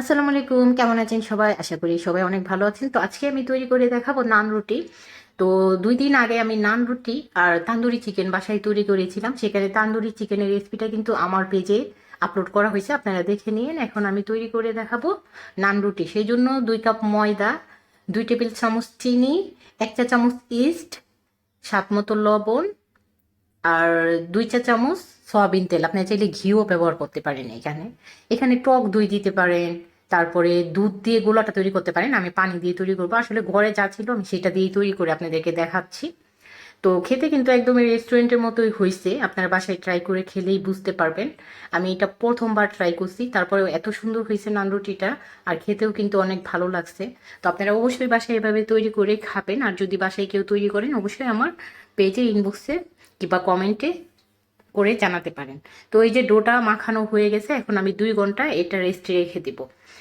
আসসালামু আলাইকুম, কেমন আছেন সবাই? আশা করি সবাই অনেক ভালো আছেন। তো আজকে আমি তৈরি করে দেখাবো নান রুটি। তো দুই দিন আগে আমি নান রুটি আর তান্দুরি চিকেন বাসায় তৈরি করেছিলাম। সেখানে তান্দুরি চিকেনের রেসিপিটা কিন্তু আমার পেজে আপলোড করা হয়েছে, আপনারা দেখে নিন এখন আমি তৈরি করে দেখাবো নান রুটি। সেই জন্য দুই কাপ ময়দা, দুই টেবিল চামচ চিনি, এক চা চামচ ইস্ট স্বাদ মতো লবণ আর দুই চা চামচ সয়াবিন তেল। আপনি চাইলে ঘিও ব্যবহার করতে পারেন এখানে। এখানে টক দই দিতে পারেন, তারপরে দুধ দিয়ে গোলাটা তৈরি করতে পারেন। আমি পানি দিয়ে তৈরি করব। আসলে ঘরে যা ছিল আমি সেটা দিয়েই তৈরি করে আপনাদেরকে দেখাচ্ছি। তো খেতে কিন্তু একদম রেস্টুরেন্টের মতোই হয়েছে আপনারা বাসায় ট্রাই করে খেলেই বুঝতে পারবেন। আমি এটা প্রথমবার ট্রাই করছি। তারপরে এত সুন্দর হয়েছে নানরুটিটা আর খেতেও কিন্তু অনেক ভালো লাগছে। তো আপনারা অবশ্যই বাসায় এভাবে তৈরি করে খাবেন। আর যদি বাসায় কেউ তৈরি করেন, অবশ্যই আমার পেজে ইনবক্সে কিংবা কমেন্টে করে জানাতে পারেন। তো এই যে ডোটা মাখানো হয়ে গেছে, এখন আমি দুই ঘণ্টা এটা রেস্টে রেখে দিব।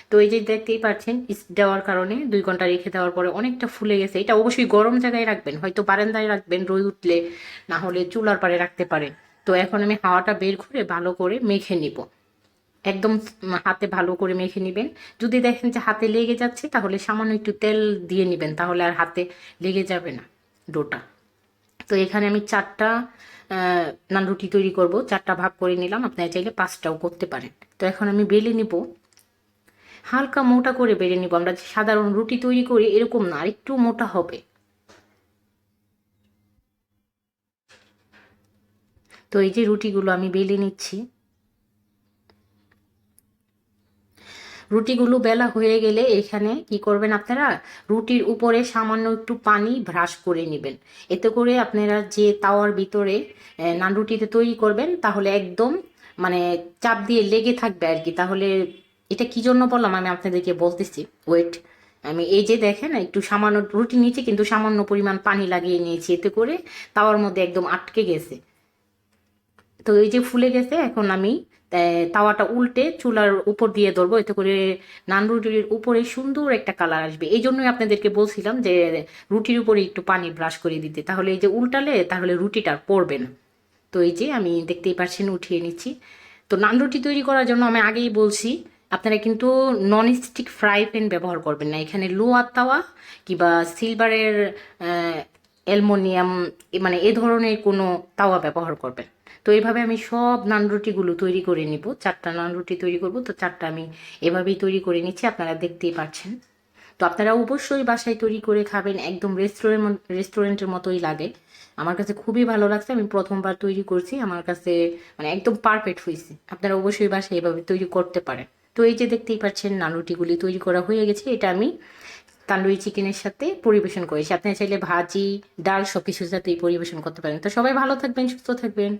তো এই যে দেখতেই পাচ্ছেন দেওয়ার কারণে দুই ঘণ্টা রেখে দেওয়ার পরে অনেকটা ফুলে গেছে। এটা অবশ্যই গরম জায়গায় রাখবেন, হয়তো বারান্দায় রাখবেন রোদ উঠলে, না হলে চুলার পারে রাখতে পারেন। তো এখন আমি হাওয়াটা বের করে ভালো করে মেখে নিব। একদম হাতে ভালো করে মেখে নেবেন। যদি দেখেন যে হাতে লেগে যাচ্ছে, তাহলে সামান্য একটু তেল দিয়ে নেবেন, তাহলে আর হাতে লেগে যাবে না ডোটা। তো এখানে আমি চারটা নান রুটি তৈরি করব। চারটা ভাগ করে নিলাম। আপনারা চাইলে পাঁচটাও করতে পারেন। তো এখন আমি বেলে নিব। হালকা মোটা করে বেলে নিব। আমরা সাধারণ রুটি তৈরি করি, এরকম না। আরেকটু মোটা হবে। তো এই যে রুটিগুলো আমি বেলে নিচ্ছি। রুটিগুলো বেলা হয়ে গেলে এখানে কি করবেন আপনারা? রুটির উপরে সামান্য একটু পানি ব্রাশ করে নেবেন। এতে করে আপনারা যে তাওয়ার ভিতরে নান রুটিতে তৈরি করবেন, তাহলে একদম মানে চাপ দিয়ে লেগে থাকবে আর কি। তাহলে এটা কি জন্য বললাম আমি আপনাদেরকে বলতেছি? ওয়েট আমি এই যে দেখেন, একটু সামান্য রুটি নিচে কিন্তু সামান্য পরিমাণ পানি লাগিয়ে নিয়েছি। এতে করে তাওয়ার মধ্যে একদম আটকে গেছে। তো এই যে ফুলে গেছে, এখন আমি তাওয়াটা উল্টে চুলার উপর দিয়ে ধরবো, এতে করে নান রুটির উপরে সুন্দর একটা কালার আসবে। এই জন্যই আপনাদেরকে বলছিলাম যে রুটির উপরে একটু পানি ব্রাশ করে দিতে। তাহলে এই যে উল্টালে তাহলে রুটিটা পড়বে না। তো এই যে আমি দেখতেই পাচ্ছেন উঠিয়ে নিচ্ছি। তো নান রুটি তৈরি করার জন্য আমি আগেই বলছি, আপনারা কিন্তু নন স্টিক ফ্রাই প্যান ব্যবহার করবেন না। এখানে লোহার তাওয়া কিংবা সিলভারের অ্যালমোনিয়াম মানে এ ধরনের কোনো তাওয়া ব্যবহার করবেন। তো এইভাবে আমি সব নান রুটিগুলো তৈরি করে নিব। চারটা নান রুটি তৈরি করব, তো চারটা আমি এভাবেই তৈরি করে নিচ্ছি, আপনারা দেখতেই পাচ্ছেন তো আপনারা অবশ্যই বাসায় তৈরি করে খাবেন, একদম রেস্টুরেন্ট রেস্টুরেন্টের মতোই লাগে। আমার কাছে খুবই ভালো লাগছে, আমি প্রথমবার তৈরি করছি, আমার কাছে মানে একদম পারফেক্ট হয়েছে আপনারা অবশ্যই বাসায় এভাবে তৈরি করতে পারেন। তো এই যে দেখতেই পাচ্ছেন, নান রুটিগুলি তৈরি করা হয়ে গেছে, এটা আমি তান্দুরি চিকেনের সাথে পরিবেশন করেছি। আপনারা চাইলে ভাজি, ডাল সব কিছুর সাথেই পরিবেশন করতে পারেন। তো সবাই ভালো থাকবেন, সুস্থ থাকবেন।